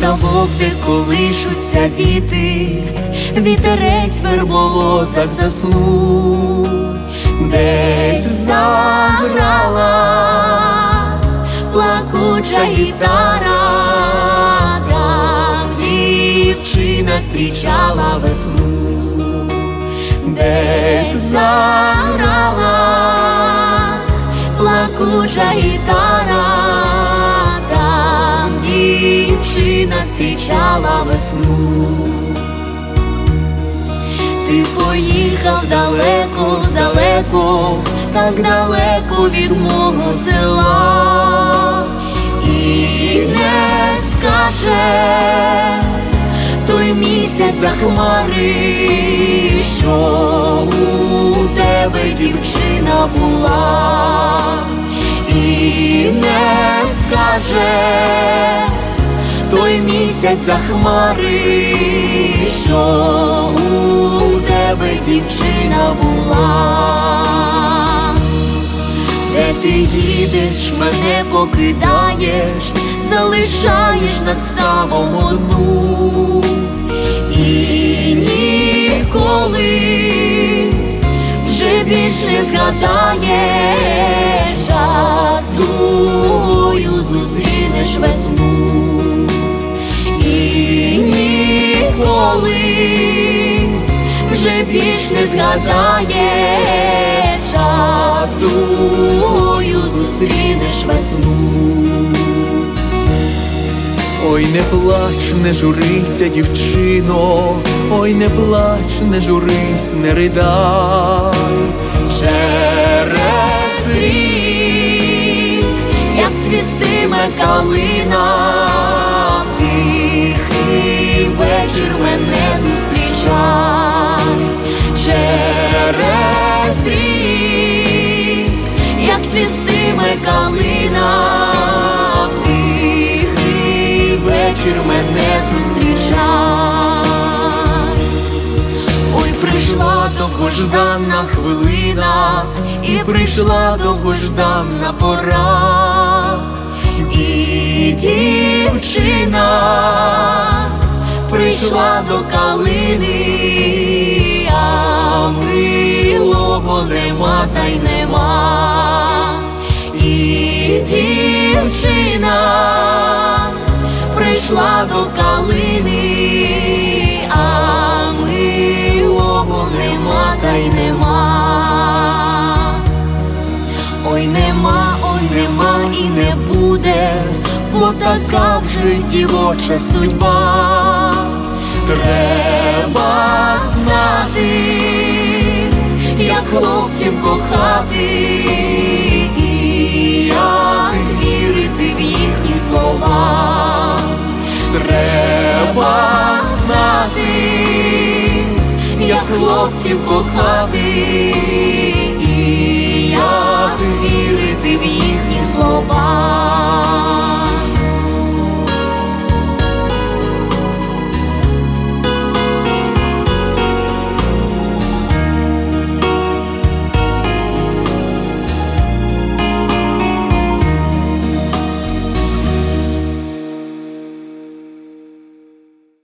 ставок, де колишуться віти, вітерець в верболозах заснув, десь заграла плакуча гітара, там дівчина зустрічала весну, десь заграла дівчина зустрічала весну. Ти поїхав далеко, далеко, так далеко від мого села, і не скаже той місяць за хмари, що у тебе дівчина була, і не скаже той місяць за хмари, що у тебе дівчина була, де ти їдеш, мене покидаєш, залишаєш над ставом одну. І ніколи вже більш не згадаєш, а з другою зустрінеш весну ніколи вже більш не згадаєш, а з другою зустрінеш весну. Ой, не плач, не журися, дівчино, ой, не плач, не журись, не ридай. Через рік, як цвістиме калина, цвістиме калина, тихий вечір мене зустрічай. Ой, прийшла довгожданна хвилина, і прийшла довгожданна пора, і дівчина прийшла до калини, а милого нема та й нема, дівчина прийшла до калини, а милого нема та й нема. Ой, нема, ой, нема і не буде, бо така вже дівоча судьба. Треба знати, як хлопців кохати, знати, як хлопців кохати, і як